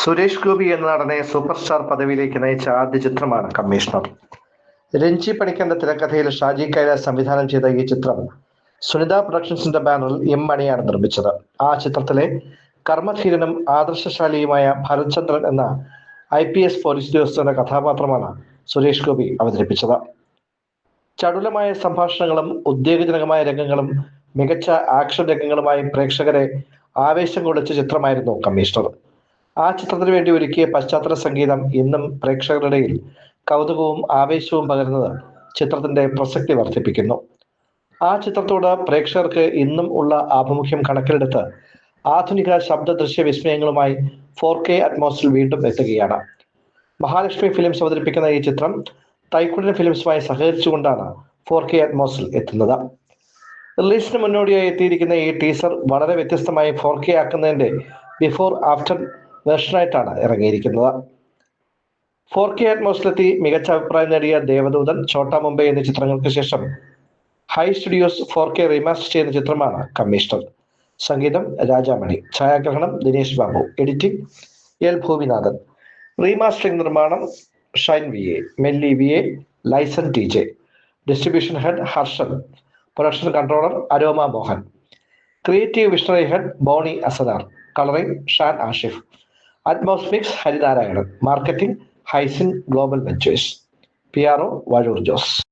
സുരേഷ് ഗോപി എന്ന നടനെ super star പദവിയിലേക്ക് നയിച്ച ആദ്യ ചിത്രമാണ് കമ്മീഷണർ. രഞ്ജി പണിക്കന്റെ തിരക്കഥയിൽ ഷാജി കൈലാസ് സംവിധാനം ചെയ്ത ഈ ചിത്രം സുനിത പ്രൊഡക്ഷൻസിന്റെ ബാനറിൽ എം മണിയാണ് നിർമ്മിച്ചത്. ആ ചിത്രത്തിലെ കർമ്മധീരനും ആദർശശാലിയുമായ ഭരത്ചന്ദ്രൻ എന്ന ഐ പി എസ് പോലീസ് ഉദ്യോഗസ്ഥന്റെ കഥാപാത്രമാണ് സുരേഷ് ഗോപി അവതരിപ്പിച്ചത്. ചടുലമായ സംഭാഷണങ്ങളും ഉദ്വേഗജനകമായ രംഗങ്ങളും മികച്ച ആക്ഷൻ രംഗങ്ങളുമായി പ്രേക്ഷകരെ ആവേശം കൊള്ളിച്ച ചിത്രമായിരുന്നു കമ്മീഷണർ. ആ ചിത്രത്തിന് വേണ്ടി ഒരുക്കിയ പശ്ചാത്തല സംഗീതം ഇന്നും പ്രേക്ഷകരുടെ കൗതുകവും ആവേശവും പകരുന്നത് ചിത്രത്തിന്റെ പ്രസക്തി വർദ്ധിപ്പിക്കുന്നു. ആ ചിത്രത്തോട് പ്രേക്ഷകർക്ക് ഇന്നും ഉള്ള ആഭിമുഖ്യം കണക്കിലെടുത്ത് ആധുനിക ശബ്ദ ദൃശ്യ വിസ്മയങ്ങളുമായി ഫോർ കെ അറ്റ്മോസിൽ വീണ്ടും എത്തുകയാണ്. മഹാലക്ഷ്മി ഫിലിംസ് അവതരിപ്പിക്കുന്ന ഈ ചിത്രം തൈക്കുടൻ ഫിലിംസുമായി സഹകരിച്ചുകൊണ്ടാണ് ഫോർ കെ അറ്റ്മോസിൽ എത്തുന്നത്. റിലീസിന് മുന്നോടിയായി എത്തിയിരിക്കുന്ന ഈ ടീസർ വളരെ വ്യത്യസ്തമായി ഫോർ കെ ആക്കുന്നതിന്റെ ബിഫോർ ആഫ്റ്റർ വെർഷനായിട്ടാണ് ഇറങ്ങിയിരിക്കുന്നത്. ഫോർ കെ അറ്റ്മോസിലെത്തി മികച്ച അഭിപ്രായം നേടിയ ദേവദൂതൻ ഛോട്ട മുംബൈ എന്നീ ചിത്രങ്ങൾക്ക് ശേഷം high studios four K remaster ചെയ്യുന്ന ചിത്രമാണ് കമ്മീഷണർ. സംഗീതം രാജാമണി. ഛായാഗ്രഹണം Dinesh Babu. Editing L Bhoominathan. Remastering നിർമ്മാണം Shine V A. മെല്ലി V A liaison T J. Distribution head Harshan. Production controller Aroma Mohan. Creative visionary head Boney അസദാർ. Colouring Shan Ashif. Atmos mix Harinarayanan. Marketing ഹൈസിൻ global Ventures P R O Vazhoor Jose